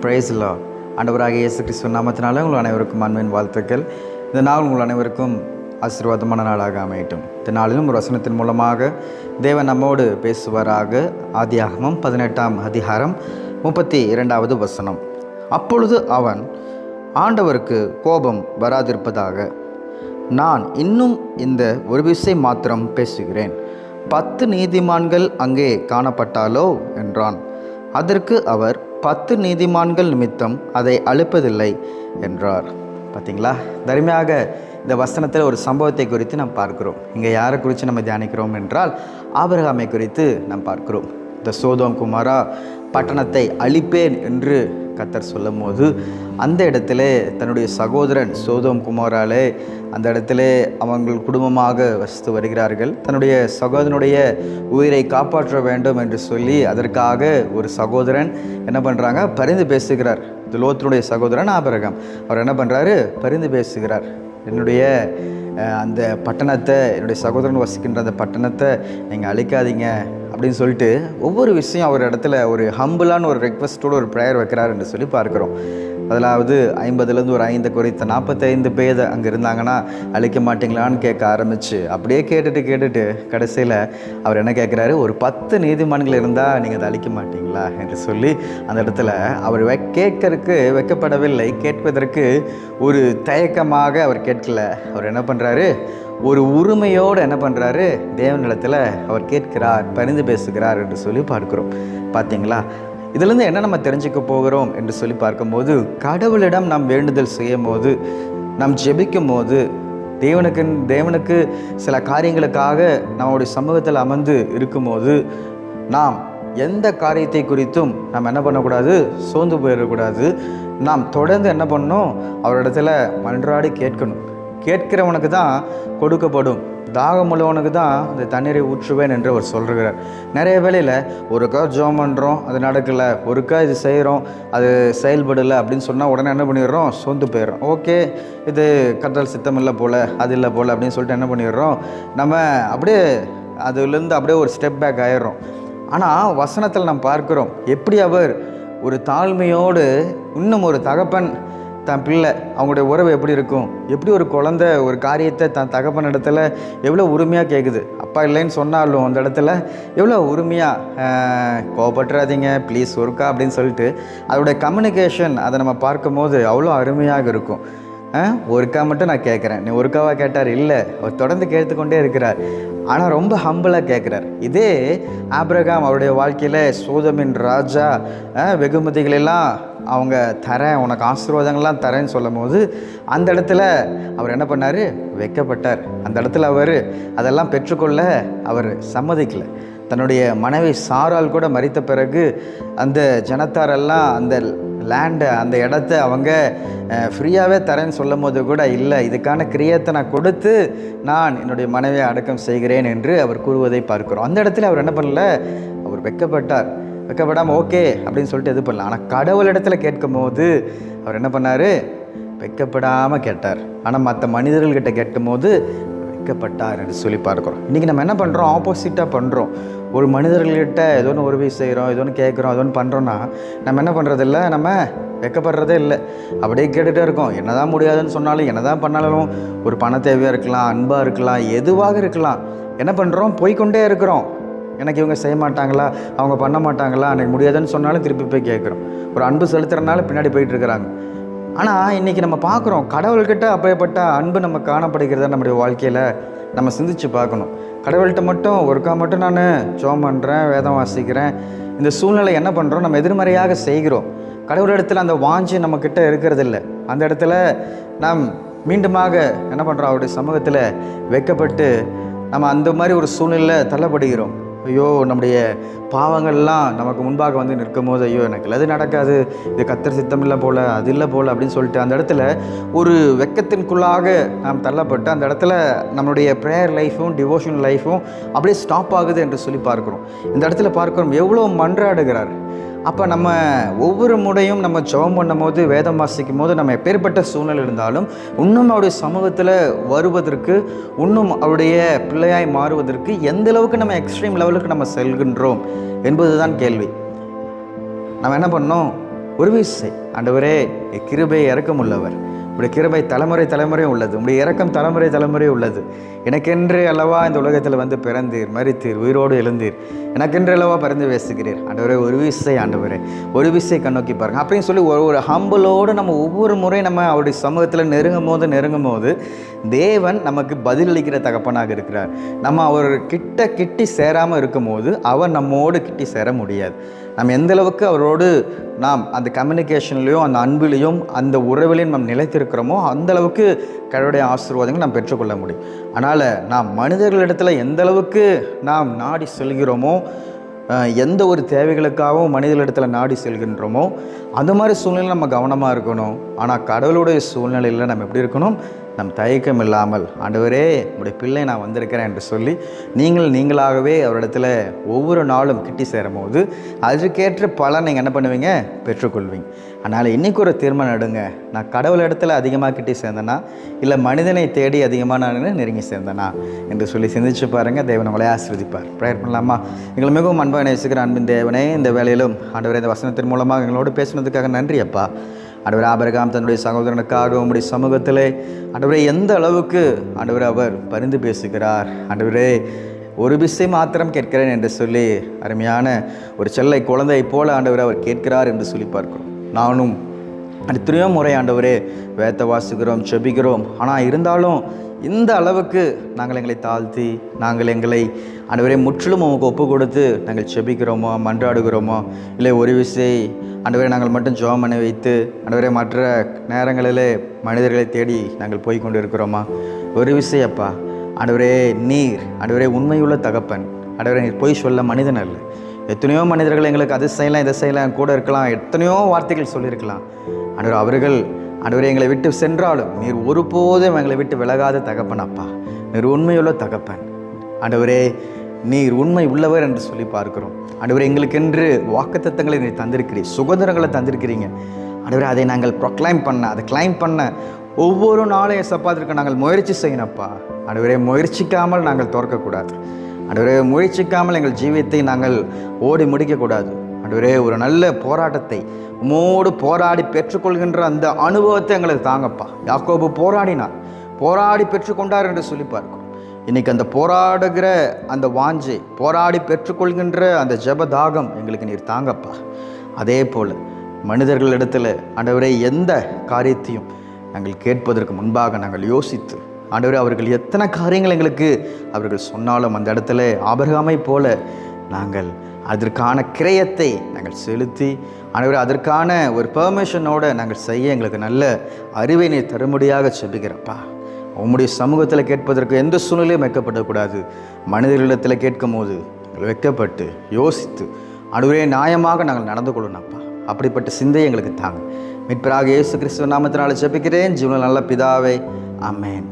பிரேஸ்லா ஆண்டவராக இயேசு கிறிஸ்துவ நாமத்தினால உங்கள் அனைவருக்கும் அன்பின் வாழ்த்துக்கள். இந்த நாள் உங்கள் அனைவருக்கும் ஆசீர்வாதமான நாளாக அமையட்டும். இந்த நாளிலும் ஒரு வசனத்தின் மூலமாக தேவன் நம்மோடு பேசுவாராக. ஆதியாகமம் பதினெட்டாம் அதிகாரம் முப்பத்தி இரண்டாவது வசனம். அப்பொழுது அவன் ஆண்டவருக்கு கோபம் வராதிருப்பதாக. நான் இன்னும் இந்த ஒரு விஷயம் மாத்திரம் பேசுகிறேன். பத்து நீதிமான்கள் அங்கே காணப்பட்டாலோ? என்றான். அதற்கு அவர் பத்து நீதிமான்கள் நிமித்தம் அதை அழுப்பதில்லை என்றார். பார்த்தீங்களா தருமையாக இந்த வசனத்தில் ஒரு சம்பவத்தை குறித்து நாம் பார்க்கிறோம். இங்கே யாரை குறித்து நம்ம தியானிக்கிறோம் என்றால் ஆபிரகாமை குறித்து நாம் பார்க்கிறோம். இந்த சோதோம் குமாரா பட்டணத்தை அழிப்பேன் என்று கத்தர் சொல்லும் போது அந்த இடத்துல தன்னுடைய சகோதரன் சோதம் குமாராலே அந்த இடத்துல அவங்கள் குடும்பமாக வசித்து வருகிறார்கள். தன்னுடைய சகோதரனுடைய உயிரை காப்பாற்ற வேண்டும் என்று சொல்லி அதற்காக ஒரு சகோதரன் என்ன பண்ணுறாங்க பரிந்து பேசுகிறார். லோத்தனுடைய சகோதரன் ஆபரகம். அவர் என்ன பண்ணுறாரு பரிந்து பேசுகிறார். என்னுடைய அந்த பட்டணத்தை என்னுடைய சகோதரன் வசிக்கின்ற அந்த பட்டணத்தை நீங்கள் அழிக்காதீங்க அப்படின்னு சொல்லிட்டு ஒவ்வொரு விஷயம் அவர் இடத்துல ஒரு ஹம்பிளான ஒரு ரெக்வஸ்ட்டோட ஒரு ப்ரேயர் வைக்கிறாருன்னு சொல்லி பார்க்குறோம். அதிலாவது ஐம்பதுலேருந்து ஒரு ஐந்து குறைத்த நாற்பத்தைந்து பேர் அங்கே இருந்தாங்கன்னா அழிக்க மாட்டிங்களான்னு கேட்க ஆரம்பிச்சு. அப்படியே கேட்டுட்டு கேட்டுட்டு கடைசியில் அவர் என்ன கேட்குறாரு? ஒரு பத்து நீதிமன்றங்கள் இருந்தால் நீங்கள் அதை அழிக்க மாட்டீங்களா? என்று சொல்லி அந்த இடத்துல அவர் வெ கேட்கறதுக்கு வைக்கப்படவில்லை. கேட்பதற்கு ஒரு தயக்கமாக அவர் கேட்கல. அவர் என்ன பண்ணுறாரு ஒரு உரிமையோடு என்ன பண்ணுறாரு தேவனிடத்தில் அவர் கேட்கிறார் பரிந்து பேசுகிறார் என்று சொல்லி பார்க்குறோம். பார்த்தீங்களா? இதிலிருந்து என்ன நம்ம தெரிஞ்சுக்க போகிறோம் என்று சொல்லி பார்க்கும்போது கடவுளிடம் நாம் வேண்டுதல் செய்யும் போது நாம் ஜெபிக்கும் போது தேவனுக்கு தேவனுக்கு சில காரியங்களுக்காக நம்முடைய சமூகத்தில் அமர்ந்து இருக்கும்போது நாம் எந்த காரியத்தை குறித்தும் நாம் என்ன பண்ணக்கூடாது? சோர்ந்து போயிடக்கூடாது. நாம் தொடர்ந்து என்ன பண்ணணும்? அவரிடத்துல மன்றாடி கேட்கணும். கேட்கிறவனுக்கு தான் கொடுக்கப்படும். தாகம் உள்ளவனுக்கு தான் இந்த தண்ணீரை ஊற்றுவேன் என்று அவர் சொல்கிறார் நிறைய வேளையில் ஒருக்கா ஜோம் பண்ணுறோம் அது நடக்கலை ஒருக்கா இது செய்கிறோம் அது செயல்படலை அப்படின்னு சொன்னால் உடனே என்ன பண்ணிடுறோம்? சோர்ந்து போயிடுறோம். ஓகே இது கற்றல் சித்தம் இல்லை போல் அது இல்லை போல் அப்படின்னு சொல்லிட்டு என்ன பண்ணிடுறோம்? நம்ம அப்படியே அதுலேருந்து அப்படியே ஒரு ஸ்டெப் பேக் ஆயிடுறோம். ஆனால் வசனத்தில் நாம் பார்க்குறோம் எப்படி அவர் ஒரு தாழ்மையோடு இன்னும் ஒரு தகப்பன் தன் பிள்ளை அவங்களுடைய உறவு எப்படி இருக்கும்? எப்படி ஒரு குழந்தை ஒரு காரியத்தை தன் தகப்பன் இடத்துல எவ்வளோ உரிமையாக கேட்குது அப்பா இல்லைன்னு சொன்னாலும் அந்த இடத்துல எவ்வளோ உரிமையாக கோபப்பட்டுறாதீங்க ப்ளீஸ் ஒருக்கா அப்படின்னு சொல்லிட்டு அதோடைய கம்யூனிகேஷன் அதை நம்ம பார்க்கும்போது அவ்வளோ அருமையாக இருக்கும். ஆ, ஒருக்கா மட்டும் நான் கேட்குறேன் நீ ஒருக்காவா கேட்டார்? இல்லை. அவர் தொடர்ந்து கேட்டுக்கொண்டே இருக்கிறார். ஆனால் ரொம்ப ஹம்பிளாக கேட்குறார் இதே ஆப்ரகாம் அவருடைய வாழ்க்கையில் சோதமின் ராஜா ஆ, வெகுமதிகளெல்லாம் அவங்க தரேன் உனக்கு ஆசீர்வாதங்கள்லாம் தரேன்னு சொல்லும் போது அந்த இடத்துல அவர் என்ன பண்ணார்? வெக்கப்பட்டார். அந்த இடத்துல அவர் அதெல்லாம் பெற்றுக்கொள்ள அவர் சம்மதிக்கலை. தன்னுடைய மனைவி சாரால் கூட மறித்த பிறகு அந்த ஜனத்தாரெல்லாம் அந்த லேண்டை அந்த இடத்த அவங்க ஃப்ரீயாகவே தரேன்னு சொல்லும் போது கூட இல்லை இதுக்கான கிரியத்தை நான் கொடுத்து நான் என்னுடைய மனைவியை அடக்கம் செய்கிறேன் என்று அவர் கூறுவதை பார்க்கிறோம். அந்த இடத்துல அவர் என்ன பண்ணல? அவர் வெக்கப்பட்டார். வெக்கப்படாமல் ஓகே அப்படின்னு சொல்லிட்டு இது பண்ணல. ஆனால் கடவுள் இடத்துல கேட்கும் போது அவர் என்ன பண்ணார்? வெக்கப்படாமல் கேட்டார். ஆனால் மற்ற மனிதர்கள்கிட்ட கேட்கும்போது வைக்கப்பட்டார் என்று சொல்லி பார்க்குறோம். இன்றைக்கி நம்ம என்ன பண்ணுறோம் ஆப்போசிட்டாக பண்ணுறோம் ஒரு மனிதர்கள்கிட்ட ஏதோ ஒன்று உதவி செய்கிறோம் ஏதோ ஒன்று கேட்குறோம் ஏதோ ஒன்று பண்ணுறோன்னா நம்ம என்ன பண்ணுறதில்ல நம்ம வெக்கப்படுறதே இல்லை. அப்படியே கேட்டுகிட்டே இருக்கோம். என்ன தான் முடியாதுன்னு சொன்னாலும் என்னதான் பண்ணாலும் ஒரு பண தேவையாக இருக்கலாம் அன்பாக இருக்கலாம் எதுவாக இருக்கலாம். என்ன பண்ணுறோம் போய்க்கொண்டே இருக்கிறோம். எனக்கு இவங்க செய்ய மாட்டாங்களா? அவங்க பண்ண மாட்டாங்களா? எனக்கு முடியாதுன்னு சொன்னாலும் திருப்பி போய் கேட்குறோம். ஒரு அன்பு செலுத்துறதுனால பின்னாடி போயிட்டு இருக்கிறாங்க. ஆனால் இன்றைக்கி நம்ம பார்க்குறோம் கடவுள்கிட்ட அப்படியேப்பட்ட அன்பு நம்ம காணப்படுகிறத நம்முடைய வாழ்க்கையில் நம்ம சிந்திச்சு பார்க்கணும். கடவுள்கிட்ட மட்டும் ஒருக்கா மட்டும் நான் ஜோம் பண்ணுறேன் வேதம் வாசிக்கிறேன். இந்த சூழ்நிலை என்ன பண்ணுறோம் நம்ம எதிர்மறையாக செய்கிறோம். கடவுள் இடத்துல அந்த வாஞ்சி நம்மக்கிட்ட இருக்கிறதில்ல. அந்த இடத்துல நாம் மீண்டுமாக என்ன பண்ணுறோம் அவருடைய சமூகத்தில் வைக்கப்பட்டு நம்ம அந்த மாதிரி ஒரு சூழ்நிலை தள்ளப்படுகிறோம். ஐயோ நம்முடைய பாவங்கள்லாம் நமக்கு முன்பாக வந்து நிற்கும் போது ஐயோ எனக்கு அது நடக்காது? இது கத்தர் சித்தம் இல்லை போல் அது இல்லை போல் அப்படின்னு சொல்லிட்டு அந்த இடத்துல ஒரு வெக்கத்தின்குள்ளாக நாம் தள்ளப்பட்டு அந்த இடத்துல நம்மளுடைய ப்ரேயர் லைஃப்பும் டிவோஷன் லைஃப்பும் அப்படியே ஸ்டாப் ஆகுது என்று சொல்லி பார்க்குறோம். இந்த இடத்துல பார்க்குறோம் எவ்வளோ மன்றாடுகிறார். அப்போ நம்ம ஒவ்வொரு முறையும் நம்ம ஜெபம் பண்ணும் போது வேதம் வாசிக்கும் போது நம்ம எப்பேற்பட்ட சூழ்நிலை இருந்தாலும் இன்னும் அவருடைய சமூகத்தில் வருவதற்கு இன்னும் அவருடைய பிள்ளையாய் மாறுவதற்கு எந்த அளவுக்கு நம்ம எக்ஸ்ட்ரீம் லெவலுக்கு நம்ம செல்கின்றோம் என்பதுதான் கேள்வி. நம்ம என்ன பண்ணோம் ஒரு விசை. ஆண்டவரே கிருபை இறக்கமுள்ளவர். உடைய கிருபை தலைமுறை தலைமுறை உள்ளது. உடைய இறக்கம் தலைமுறை தலைமுறை உள்ளது. எனக்கென்று அல்லவா இந்த உலகத்தில் வந்து பிறந்தீர் மறித்தீர் உயிரோடு எழுந்தீர். எனக்கென்று அல்லவா பிறந்து பேசுகிறீர். ஆண்டவரே ஒரு விசை ஆண்டவரே ஒரு விசை கண்ணோக்கி பாருங்க. அப்படின்னு சொல்லி ஒரு ஒரு ஹம்பலோடு நம்ம ஒவ்வொரு முறை நம்ம அவருடைய சமூகத்தில் நெருங்கும் போது நெருங்கும் போது தேவன் நமக்கு பதிலளிக்கிற தகப்பனாக இருக்கிறார். நம்ம அவர் கிட்ட கிட்டி சேராமல் இருக்கும்போது அவர் நம்மோடு கிட்டி சேர முடியாது. நம்ம எந்த அளவுக்கு அவரோடு நாம் அந்த கம்யூனிகேஷன்லேயும் அந்த அன்பிலையும் அந்த உறவிலையும் நாம் நிலைத்திருக்கிறோமோ அந்த அளவுக்கு கடவுளுடைய ஆசீர்வாதங்கள் நாம் பெற்றுக்கொள்ள முடியும். அதனால் நாம் மனிதர்களிடத்தில் எந்த அளவுக்கு நாம் நாடி செல்கிறோமோ எந்த ஒரு தேவைகளுக்காகவும் மனிதர்களிடத்தில் நாடி செல்கின்றோமோ அந்த மாதிரி சூழ்நிலை நம்ம கவனமாக இருக்கணும். ஆனால் கடவுளுடைய சூழ்நிலையில் நம்ம எப்படி இருக்கணும்? நம் தயக்கம் இல்லாமல் ஆண்டவரே உடைய பிள்ளை நான் வந்திருக்கிறேன் என்று சொல்லி நீங்கள் நீங்களாகவே அவரிடத்துல ஒவ்வொரு நாளும் கிட்டி சேரும் போது அதுக்கேற்ற பலன் நீங்கள் என்ன பண்ணுவீங்க? பெற்றுக்கொள்வீங்க. அதனால் இன்றைக்கி ஒரு தீர்மானம் எடுங்க. நான் கடவுள் இடத்துல அதிகமாக கிட்டி சேர்ந்தேனா இல்லை மனிதனை தேடி அதிகமாக நான் நெருங்கி சேர்ந்தேனா என்று சொல்லி சிந்திச்சு பாருங்கள் தேவன் உங்களை ஆசிர்வதிப்பார். ப்ரேயர் பண்ணலாமா? எங்களை மிகவும் அன்பாக நேசிக்கிற அன்பின் தேவனே இந்த வேலையிலும் ஆண்டவரே இந்த வசனத்தின் மூலமாக எங்களோடு பேசுனதுக்காக நன்றி அப்பா. ஆண்டவர் ஆபரகாம் தன்னுடைய சகோதரனுக்காக உம்முடைய சமூகத்திலே ஆண்டவரே எந்த அளவுக்கு ஆண்டவர் அவர் பரிந்து பேசுகிறார்? ஆண்டவரே ஒரு பிசை மாத்திரம் கேட்கிறேன் என்று சொல்லி அருமையான ஒரு செல்லை குழந்தை போல ஆண்டவர் அவர் கேட்கிறார் என்று சொல்லி பார்க்கிறோம். நானும் எத்தனையோ முறை ஆண்டவரே வேத்த வாசிக்கிறோம் செபிக்கிறோம் ஆனால் இருந்தாலும் இந்த அளவுக்கு நாங்கள் எங்களை தாழ்த்தி நாங்கள் எங்களை ஆண்டவரே முற்றிலும் உமக்கு ஒப்பு கொடுத்து நாங்கள் செபிக்கிறோமோ மன்றாடுகிறோமோ? இல்லை ஒரு விசை ஆண்டவரே நாங்கள் மட்டும் ஜெபம் பண்ணி வைத்து ஆண்டவரே மற்ற நேரங்களிலே மனிதர்களை தேடி நாங்கள் போய் கொண்டு இருக்கிறோமா ஒரு விசையப்பா ஆண்டவரே நீர் ஆண்டவரே உண்மையுள்ள தகப்பன். ஆண்டவரே நீர் பொய் சொல்ல மனிதன் அல்ல. எத்தனையோ மனிதர்கள் எங்களுக்கு அது செய்யலாம் இதை செய்யலாம் கூட இருக்கலாம் எத்தனையோ வார்த்தைகள் சொல்லியிருக்கலாம். அன்று அவர்கள் அன்று எங்களை விட்டு சென்றாலும் நீர் ஒருபோதும் எங்களை விட்டு விலகாத தகப்பன் அப்பா. நீர் உண்மையுள்ள தகப்பன். ஆண்டவரே நீர் உண்மை உள்ளவர் என்று சொல்லி பார்க்கிறோம். ஆண்டவரே எங்களுக்கென்று வாக்குத்தத்தங்களை நீர் தந்திருக்கிறீர் சுதந்திரங்களை தந்திருக்கிறீங்க. ஆண்டவரே அதை நாங்கள் ப்ரொக்ளைம் பண்ண அதை கிளைம் பண்ண ஒவ்வொரு நாளும் எசப்பாத்திருக்க நாங்கள் முயற்சி செய்யணும்ப்பா ஆண்டவரே முயற்சிக்காமல் நாங்கள் தோற்கக்கூடாது ஆண்டவரே முயற்சிக்காமல் எங்கள் ஜீவியத்தை நாங்கள் ஓடி முடிக்கக்கூடாது. ஆண்டவரே ஒரு நல்ல போராட்டத்தை உமோடு போராடி பெற்றுக்கொள்கின்ற அந்த அனுபவத்தை எங்களுக்கு தாங்கப்பா. யாக்கோபு போராடினார். போராடி பெற்றுக்கொண்டார் என்று சொல்லி பார்க்கிறோம். இன்னைக்கு அந்த போராடுகிற அந்த வாஞ்சை போராடி பெற்றுக்கொள்கின்ற அந்த ஜபதாகம் எங்களுக்கு நீர் தாங்கப்பா. அதே போல் மனிதர்களிடத்தில் ஆண்டவரே எந்த காரியத்தையும் நாங்கள் கேட்பதற்கு முன்பாக நாங்கள் யோசித்து ஆண்டவரே அவர்கள் எத்தனை காரியங்கள் எங்களுக்கு அவர்கள் சொன்னாலும் அந்த இடத்துல ஆபரகாமை போல நாங்கள் அதற்கான கிரயத்தை நாங்கள் செலுத்தி அனைவரும் அதற்கான ஒரு பெர்மிஷனோடு நாங்கள் செய்ய எங்களுக்கு நல்ல அறிவை நீ தரும்படியாக செபிக்கிறப்பா. உம்முடைய சமூகத்தில் கேட்பதற்கு எந்த சூழ்நிலையும் வைக்கப்படக்கூடாது. மனிதர்களிடத்தில் கேட்கும் போது வைக்கப்பட்டு யோசித்து அனுவரே நியாயமாக நாங்கள் நடந்து கொள்ளணும்ப்பா. அப்படிப்பட்ட சிந்தை எங்களுக்கு தாங்க. மீட்பராக இயேசு கிறிஸ்துவ நாமத்தினால ஜெபிக்கிறேன் ஜீவன நல்ல பிதாவை அம்மேன்